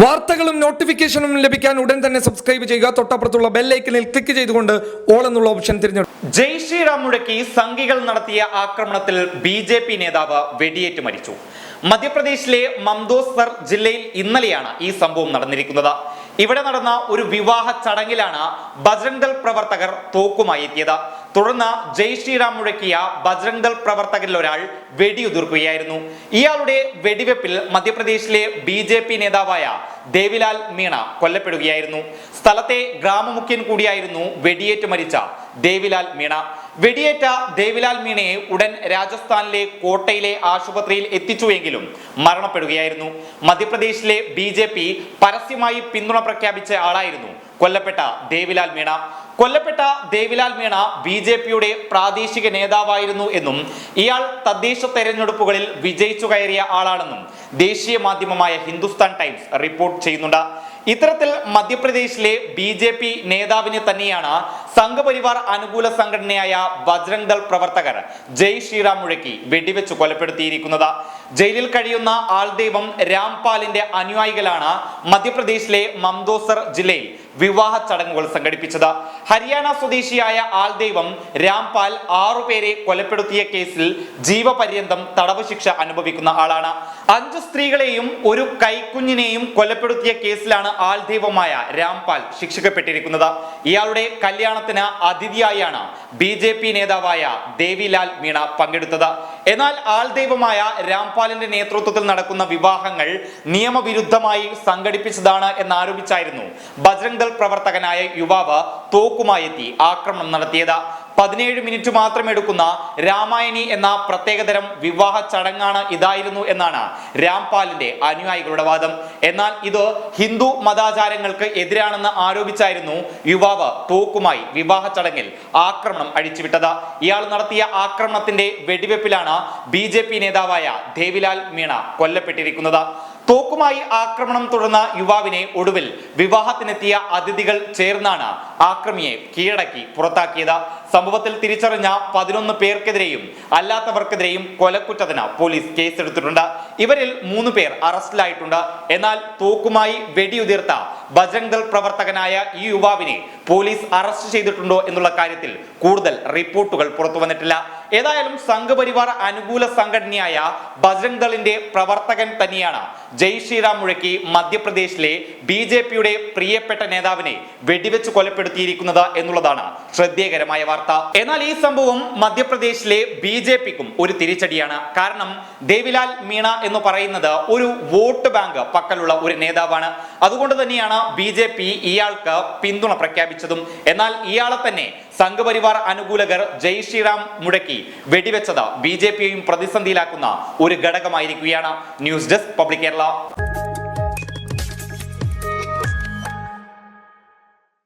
വാർത്തകളും നോട്ടിഫിക്കേഷനും ലഭിക്കാൻ ഉടൻ തന്നെ സബ്സ്ക്രൈബ് ചെയ്യുക. തൊട്ടപ്പുറത്തുള്ള ബെല്ലൈക്കനിൽ ക്ലിക്ക് ചെയ്തുകൊണ്ട് ഓൾ എന്നുള്ള ഓപ്ഷൻ തിരഞ്ഞെടുക്കും ജയ് ശ്രീറാം മുഴക്കി സംഘികൾ നടത്തിയ ആക്രമണത്തിൽ ബി ജെ പി നേതാവ് വെടിയേറ്റ് മരിച്ചു. മധ്യപ്രദേശിലെ മംദോസർ ജില്ലയിൽ ഇന്നലെയാണ് ഈ സംഭവം നടന്നിരിക്കുന്നത്. ഇവിടെ നടന്ന ഒരു വിവാഹ ചടങ്ങിലാണ് ബജ്രംഗ് ദൾ പ്രവർത്തകർ തോക്കുമായി എത്തിയത്. തുടർന്ന് ജയ് ശ്രീറാം മുഴക്കിയ ബജ്രംഗ് ദൾ പ്രവർത്തകരിൽ ഒരാൾ വെടിയുതിർക്കുകയായിരുന്നു. ഇയാളുടെ വെടിവെപ്പിൽ മധ്യപ്രദേശിലെ ബി ജെ പി നേതാവായ ദേവിലാൽ മീണ കൊല്ലപ്പെടുകയായിരുന്നു. സ്ഥലത്തെ ഗ്രാമമുഖ്യൻ കൂടിയായിരുന്നു വെടിയേറ്റ് മരിച്ച ദേവിലാൽ മീണ. വെടിയേറ്റ ദേവിലാൽ മീണയെ ഉടൻ രാജസ്ഥാനിലെ കോട്ടയിലെ ആശുപത്രിയിൽ എത്തിച്ചുവെങ്കിലും മരണപ്പെടുകയായിരുന്നു. മധ്യപ്രദേശിലെ ബി പരസ്യമായി പിന്തുണ പ്രഖ്യാപിച്ച ആളായിരുന്നു കൊല്ലപ്പെട്ട ദേവിലാൽ മീണ. കൊല്ലപ്പെട്ട ദേവിലാൽ മീണ ബി ജെ പിയുടെ പ്രാദേശിക നേതാവായിരുന്നു എന്നും ഇയാൾ തദ്ദേശ തെരഞ്ഞെടുപ്പുകളിൽ വിജയിച്ചു കയറിയ ആളാണെന്നും ദേശീയ മാധ്യമമായ ഹിന്ദുസ്ഥാൻ ടൈംസ് റിപ്പോർട്ട് ചെയ്യുന്നുണ്ട്. ഇത്തരത്തിൽ മധ്യപ്രദേശിലെ ബി ജെ പി നേതാവിനെ തന്നെയാണ് സംഘപരിവാർ അനുകൂല സംഘടനയായ ബജ്രംഗ് ദൾ പ്രവർത്തകർ ജയ് ശ്രീറാം മുഴക്കി വെടിവെച്ച് കൊലപ്പെടുത്തിയിരിക്കുന്നത്. ജയിലിൽ കഴിയുന്ന ആൾദൈവം രാംപാലിന്റെ അനുയായികളാണ് മധ്യപ്രദേശിലെ മംദോസർ ജില്ലയിൽ വിവാഹ ചടങ്ങുകൾ സംഘടിപ്പിച്ചത്. ഹരിയാന സ്വദേശിയായ ആൾദൈവം രാംപാൽ ആറുപേരെ കൊലപ്പെടുത്തിയ കേസിൽ ജീവപര്യന്തം തടവ് ശിക്ഷ അനുഭവിക്കുന്ന ആളാണ്. അഞ്ച് സ്ത്രീകളെയും ഒരു കൈക്കുഞ്ഞിനെയും കൊലപ്പെടുത്തിയ കേസിലാണ് ആൾദൈവമായ രാംപാൽ ശിക്ഷിക്കപ്പെട്ടിരിക്കുന്നത്. ഇയാളുടെ കല്യാണത്തിന് അതിഥിയായാണ് ബി ജെ പി നേതാവായ ദേവിലാൽ മീണ പങ്കെടുത്തത്. എന്നാൽ ആൾദൈവമായ രാംപാലിന്റെ നേതൃത്വത്തിൽ നടക്കുന്ന വിവാഹങ്ങൾ നിയമവിരുദ്ധമായി സംഘടിപ്പിച്ചതാണ് എന്നാരോപിച്ചായിരുന്നു. ബജ്രംഗ് ദൾ പ്രവർത്തകനായ യുവാവ് തോക്കുമായെത്തി ആക്രമണം നടത്തിയത്. പതിനേഴ് മിനിറ്റ് മാത്രം എടുക്കുന്ന രാമായണി എന്ന പ്രത്യേകതരം വിവാഹ ചടങ്ങാണ് ഇതായിരുന്നു എന്നാണ് രാംപാലിന്റെ അനുയായികളുടെ വാദം. എന്നാൽ ഇത് ഹിന്ദു മതാചാരങ്ങൾക്ക് എതിരാണെന്ന് ആരോപിച്ചായിരുന്നു യുവാവ് തോക്കുമായി വിവാഹ ചടങ്ങിൽ ആക്രമണം അഴിച്ചുവിട്ടത്. ഇയാൾ നടത്തിയ ആക്രമണത്തിന്റെ വെടിവെപ്പിലാണ് ബി നേതാവായ ദേവിലാൽ മീണ കൊല്ലപ്പെട്ടിരിക്കുന്നത്. തോക്കുമായി ആക്രമണം തുടർന്ന യുവാവിനെ ഒടുവിൽ വിവാഹത്തിനെത്തിയ അതിഥികൾ ചേർന്നാണ് ആക്രമിയെ കീഴടക്കി പുറത്താക്കിയത്. സംഭവത്തിൽ തിരിച്ചറിഞ്ഞ പതിനൊന്ന് പേർക്കെതിരെയും അല്ലാത്തവർക്കെതിരെയും കൊലക്കുറ്റത്തിന് പോലീസ് കേസെടുത്തിട്ടുണ്ട്. ഇവരിൽ മൂന്ന് പേർ അറസ്റ്റിലായിട്ടുണ്ട്. എന്നാൽ തോക്കുമായി വെടിയുതിർത്ത ബജരംഗ് ദൾ പ്രവർത്തകനായ ഈ യുവാവിനെ പോലീസ് അറസ്റ്റ് ചെയ്തിട്ടുണ്ടോ എന്നുള്ള കാര്യത്തിൽ കൂടുതൽ റിപ്പോർട്ടുകൾ പുറത്തു വന്നിട്ടില്ല. ഏതായാലും സംഘപരിവാർ അനുകൂല സംഘടനയായ ബജ്രംഗ് ദളിന്റെ പ്രവർത്തകൻ തന്നെയാണ്. ജയ് ശ്രീറാം മുഴക്കി മധ്യപ്രദേശിലെ ബി ജെ പിയുടെ പ്രിയപ്പെട്ട നേതാവിനെ വെടിവെച്ച് കൊലപ്പെടുത്തിയിരിക്കുന്നത് എന്നുള്ളതാണ് ശ്രദ്ധേയകരമായ വാർത്ത. എന്നാൽ ഈ സംഭവം മധ്യപ്രദേശിലെ ബി ജെ പിക്കും ഒരു തിരിച്ചടിയാണ്. കാരണം ദേവിലാൽ മീണ എന്ന് പറയുന്നത് ഒരു വോട്ട് ബാങ്ക് പക്കലുള്ള ഒരു നേതാവാണ്. അതുകൊണ്ട് തന്നെയാണ് ബി ജെ പി ഇയാൾക്ക് പിന്തുണ പ്രഖ്യാപിച്ചതും. എന്നാൽ ഇയാളെ തന്നെ സംഘപരിവാർ അനുകൂലകർ ജയ് ശ്രീറാം മുഴക്കി വെടിവെച്ചത് ബി ജെ പിയെയും പ്രതിസന്ധിയിലാക്കുന്ന ഒരു ഘടകമായിരിക്കുകയാണ് ന്യൂസ് ഡെസ്ക് പബ്ലിക് കേരള.